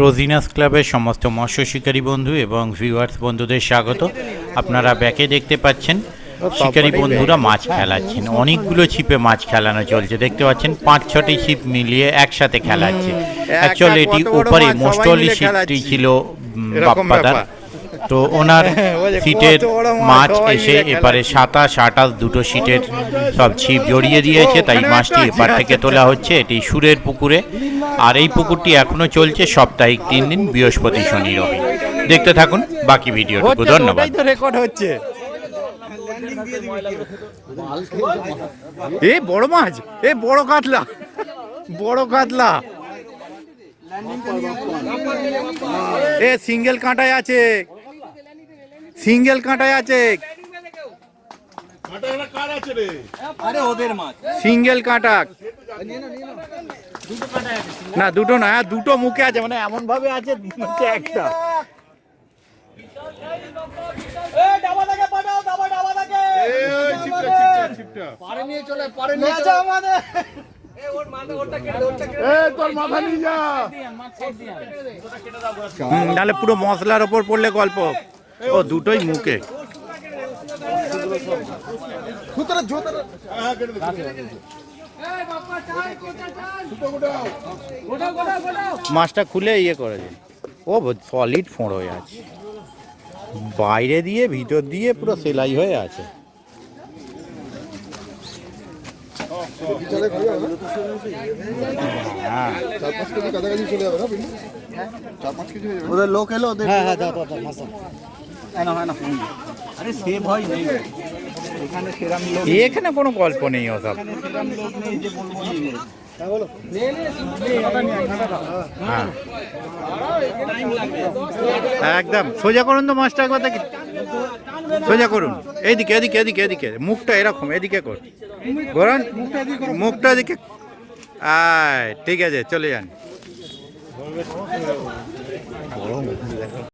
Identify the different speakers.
Speaker 1: রোজিনাস ক্লাবের সমস্ত মৎস্য শিকারী বন্ধু এবং ভিউয়ার্স বন্ধুদের স্বাগত। আপনারা ব্যাকে দেখতে পাচ্ছেন শিকারী বন্ধুরা মাছ খেলাচ্ছেন। অনেকগুলো ছিপে মাছ খেলানো চলছে। দেখতে পাচ্ছেন পাঁচ ছটি ছিপ মিলিয়ে একসাথে খেলাচ্ছে। অ্যাকচুয়ালি এটি ওপারে মোস্টলি ছিপটি ছিল বাপ্পাদার। তো ওনার
Speaker 2: ওই
Speaker 1: সিটের
Speaker 2: মাছ,
Speaker 1: এসে এপারে। সাতাশ আটাশ দুটো সিটের সব ছিপ জড়িয়ে দিয়েছে তাই মাছটি এপার থেকে তোলা হচ্ছে। এটি সুরের পুকুরে। আর এই পুকুরটি এখনও চলছে সাপ্তাহিক তিন দিন বৃহস্পতি শনি রবি। দেখতে থাকুন বাকি ভিডিওটুকু। ধন্যবাদ।
Speaker 2: রেকর্ড হচ্ছে। এ বড় মাছ? এ বড় কাতলা। বড় কাতলা। এ সিঙ্গেল কাঁটায় আছে। সিঙ্গেল কাঁটায় আছে। সিঙ্গেল কাঁটা। না দুটো না দুটো মুখে আছে মানে এমন ভাবে আছে একটা। নাহলে পুরো মশলার ওপর পড়লে গল্প। ও দুটোই মুখে। মাছটা খুলে ইয়ে করে দিন ও সলিড ফোঁড় হয়ে আছে। বাইরে দিয়ে ভিতর দিয়ে পুরো সেলাই হয়ে আছে। হ্যাঁ।
Speaker 3: ওদের লোক এলো ওদের
Speaker 4: হ্যাঁ হ্যাঁ দাও দাও দাও। মাছ দাও। হ্যাঁ না হ্যাঁ ফোন আরে সে ভয় নেই। এখানে সেরাম লোক
Speaker 2: এখানে কোনো গল্প নেই ওসব।
Speaker 4: সেরাম লোক নেই যে বলব
Speaker 2: হ্যাঁ একদম। সোজা করুন তো মাছটা একবার দেখি। সোজা করুন। এইদিকে এদিকে এদিকে এদিকে মুখটা এরকম এদিকে কর। করুন মুখটা এদিকে। আয় ঠিক আছে চলে যান।